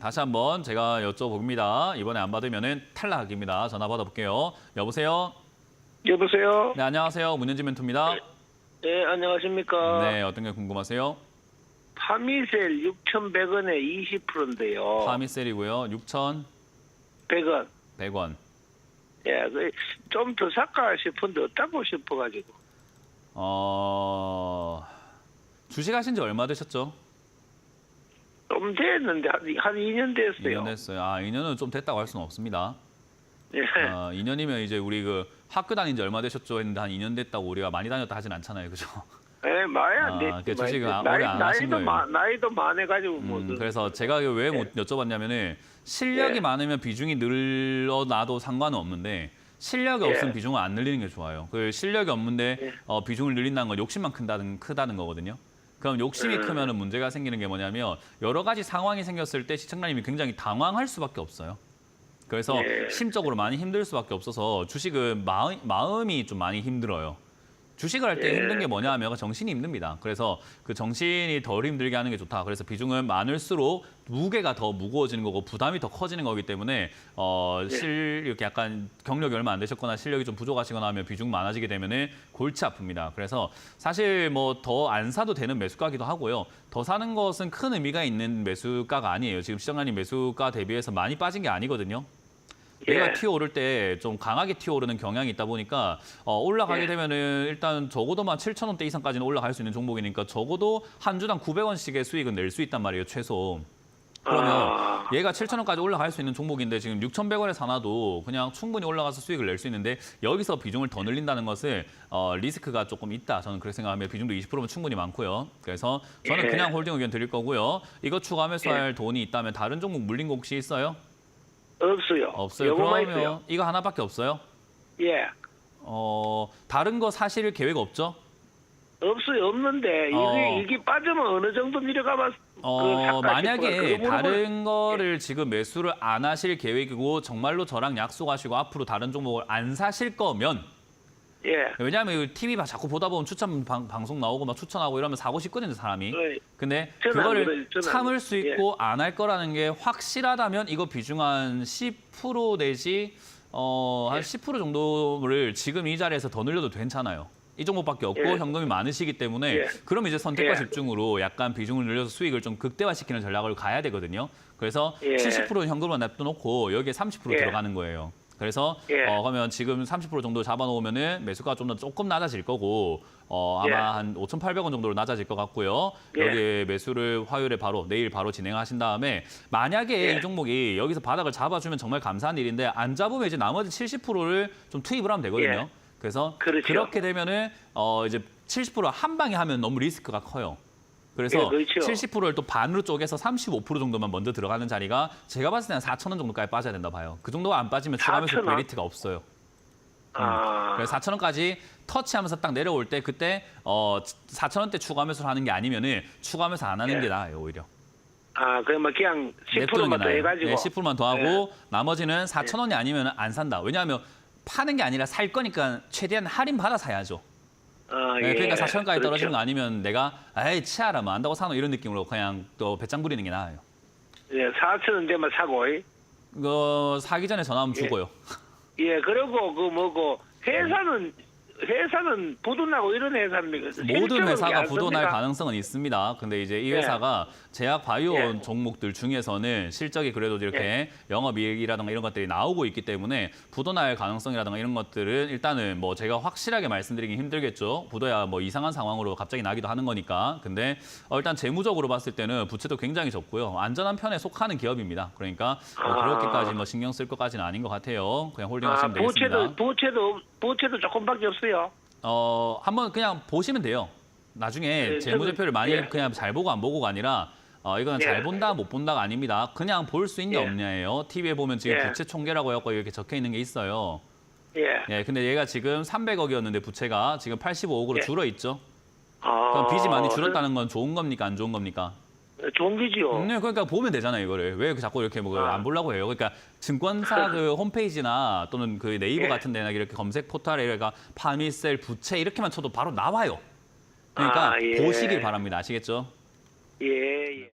다시 한번 제가 여쭤봅니다. 이번에 안 받으면은 탈락입니다. 전화 받아볼게요. 여보세요. 여보세요? 네, 안녕하세요. 문현진 멘토입니다. 네, 안녕하십니까? 네, 어떤 게 궁금하세요? 파미셀 6,100원에 20%인데요. 파미셀이고요. 6,100원. 100원. 예, 좀 더 살까 싶은데 어따고 싶어가지고. 어... 주식하신 지 얼마 되셨죠? 좀 됐는데, 한, 한 2년 됐어요. 2년 됐어요. 아, 2년은 좀 됐다고 할 수는 없습니다. 예. 어, 2년이면 이제 우리 그 학교 다닌 지 얼마 되셨죠? 했는데 한 2년 됐다고 우리가 많이 다녔다 하진 않잖아요. 그죠? 예, 많이 아, 안 됐지. 그 주식은 많이. 아- 오래 안 하신 나이도, 거예요. 마, 나이도 많아가지고, 뭐. 음, 그- 그래서 제가 왜 못 여쭤봤냐면은 실력이 예. 많으면 비중이 늘어나도 상관은 없는데 실력이 예. 없으면 비중을 안 늘리는 게 좋아요. 그 실력이 없는데 예. 어, 비중을 늘린다는 건 욕심만 큰다는 크다는 거거든요. 그럼 욕심이 음. 크면은 문제가 생기는 게 뭐냐면 여러 가지 상황이 생겼을 때 시청자님이 굉장히 당황할 수밖에 없어요. 그래서 예. 심적으로 많이 힘들 수밖에 없어서 주식은 마음, 마음이 좀 많이 힘들어요. 주식을 할때 예. 힘든 게 뭐냐 하면 정신이 힘듭니다. 그래서 그 정신이 덜 힘들게 하는 게 좋다. 그래서 비중은 많을수록 무게가 더 무거워지는 거고 부담이 더 커지는 거기 때문에 어, 예. 실 이렇게 약간 경력이 얼마 안 되셨거나 실력이 좀 부족하시거나 하면 비중 많아지게 되면은 골치 아픕니다. 그래서 사실 뭐 더 안 사도 되는 매수가기도 하고요. 더 사는 것은 큰 의미가 있는 매수가가 아니에요. 지금 시장관님 매수가 대비해서 많이 빠진 게 아니거든요. 얘가 예. 튀어오를 때 좀 강하게 튀어오르는 경향이 있다 보니까 어, 올라가게 예. 되면은 일단 적어도만 7천 원대 이상까지는 올라갈 수 있는 종목이니까 적어도 한 주당 900원씩의 수익은 낼 수 있단 말이에요 최소. 그러면 아. 얘가 7천 원까지 올라갈 수 있는 종목인데 지금 6,100원에 사놔도 그냥 충분히 올라가서 수익을 낼 수 있는데 여기서 비중을 더 늘린다는 것은 어, 리스크가 조금 있다. 저는 그렇게 생각하면 비중도 20%면 충분히 많고요. 그래서 저는 예. 그냥 홀딩 의견 드릴 거고요. 이거 추가 매수할 돈이 있다면 다른 종목 물린 거 혹시 있어요? 없어요. 없어요. 그러면 있어요. 이거 하나밖에 없어요? 예. 어 다른 거 사실 계획 없죠? 없어요. 없는데, 어. 이게, 이게 빠지면 어느 정도 내려가면 어그 만약에 다른 거를 지금 매수를 안 하실 계획이고 정말로 저랑 약속하시고 앞으로 다른 종목을 안 사실 거면 예. 왜냐하면 TV 봐 자꾸 보다 보면 추천 방, 방송 나오고 막 추천하고 이러면 사고 싶거든요 사람이. 네. 근데 저는 안 그거를 그래요. 저는 안 참을 그래요. 수 있고 안 할 거라는 게 확실하다면 이거 비중 한 10% 내지 어, 한 예. 10% 정도를 지금 이 자리에서 더 늘려도 괜찮아요. 이 종목밖에 없고 예. 현금이 많으시기 때문에 예. 그럼 이제 선택과 예. 집중으로 약간 비중을 늘려서 수익을 좀 극대화시키는 전략을 가야 되거든요. 그래서 예. 70%는 현금으로 냅둬놓고 여기에 30% 예. 들어가는 거예요. 그래서 예. 어, 그러면 지금 30% 정도 잡아놓으면은 매수가 좀 더 조금 낮아질 거고 어, 아마 예. 한 5,800원 정도로 낮아질 것 같고요. 예. 여기에 매수를 화요일에 바로 내일 바로 진행하신 다음에 만약에 예. 이 종목이 여기서 바닥을 잡아주면 정말 감사한 일인데 안 잡으면 이제 나머지 70%를 좀 투입을 하면 되거든요. 예. 그래서 그렇죠. 렇게 되면은 어 이제 70%한 방에 하면 너무 리스크가 커요. 그래서 예, 그렇죠. 70%를 또 반으로 쪼개서 35% 정도만 먼저 들어가는 자리가 제가 봤을 때는 4천 원 정도까지 빠져야 된다 봐요. 그 정도가 안 빠지면 추가하면서 4,000 원? 메리트가 없어요. 아. 그래서 4천 원까지 터치하면서 딱 내려올 때 그때 어 4천 원대 추가 매수를 하는 게 아니면은 추가 매수 안 하는 예. 게 나아요 오히려. 아, 그러면 그냥 냅두는 게 10%만 더. 해가지고. 네, 10%만 더 하고 예. 나머지는 4천 원이 아니면 안 산다. 왜냐하면 파는 게 아니라 살 거니까 최대한 할인 받아 사야죠. 아, 네, 예. 그러니까 4천 원까지 떨어지는 그렇죠. 거 아니면 내가 에이 치아라 뭐 안다고 사노 이런 느낌으로 그냥 또 배짱 부리는 게 나아요. 예, 4천 원대만 사고. 예. 이거 사기 전에 전화하면 예. 죽어요. 예, 그리고 그 뭐고 회사는 회사는 부도나고 이런 회사입니까? 모든 회사가 안 부도날? 가능성은 있습니다. 근데 이제 이 예. 회사가 제약 바이오 예. 종목들 중에서는 실적이 그래도 이렇게 영업이익이라든가 이런 것들이 나오고 있기 때문에 부도날 가능성이라든가 이런 것들은 일단은 뭐 제가 확실하게 말씀드리기 힘들겠죠. 부도야 뭐 이상한 상황으로 갑자기 나기도 하는 거니까. 근데 어, 일단 재무적으로 봤을 때는 부채도 굉장히 적고요. 안전한 편에 속하는 기업입니다. 그러니까 뭐 아. 그렇게까지 뭐 신경 쓸 것까지는 아닌 것 같아요. 그냥 아, 홀딩하시면 되겠습니다. 부채도 부채도 부채도 조금밖에 없어요. 어, 한번 그냥 보시면 돼요. 나중에 예, 재무제표를 저는- 많이 예. 그냥 잘 보고 안 보고가 아니라 어, 이거는 예. 잘 본다 못 본다가 아닙니다. 그냥 볼 수 있냐 예. 없냐예요. TV에 보면 지금 예. 부채 총계라고 해갖고 이렇게 적혀 있는 게 있어요. 예. 예, 근데 얘가 지금 300억이었는데 부채가 지금 85억으로 예. 줄어 있죠. 아, 그럼 빚이 많이 줄었다는 건 좋은 겁니까 안 좋은 겁니까? 좋은 기지요. 네, 그러니까 보면 되잖아요 이거를 왜 자꾸 이렇게 뭐 아. 안 보려고 해요. 그러니까 증권사 그 홈페이지나 또는 그 네이버 예. 같은 데나 이렇게 검색 포털에 그러니까 파미셀 부채 이렇게만 쳐도 바로 나와요. 그러니까 아, 예. 보시길 바랍니다. 아시겠죠? 예, 예.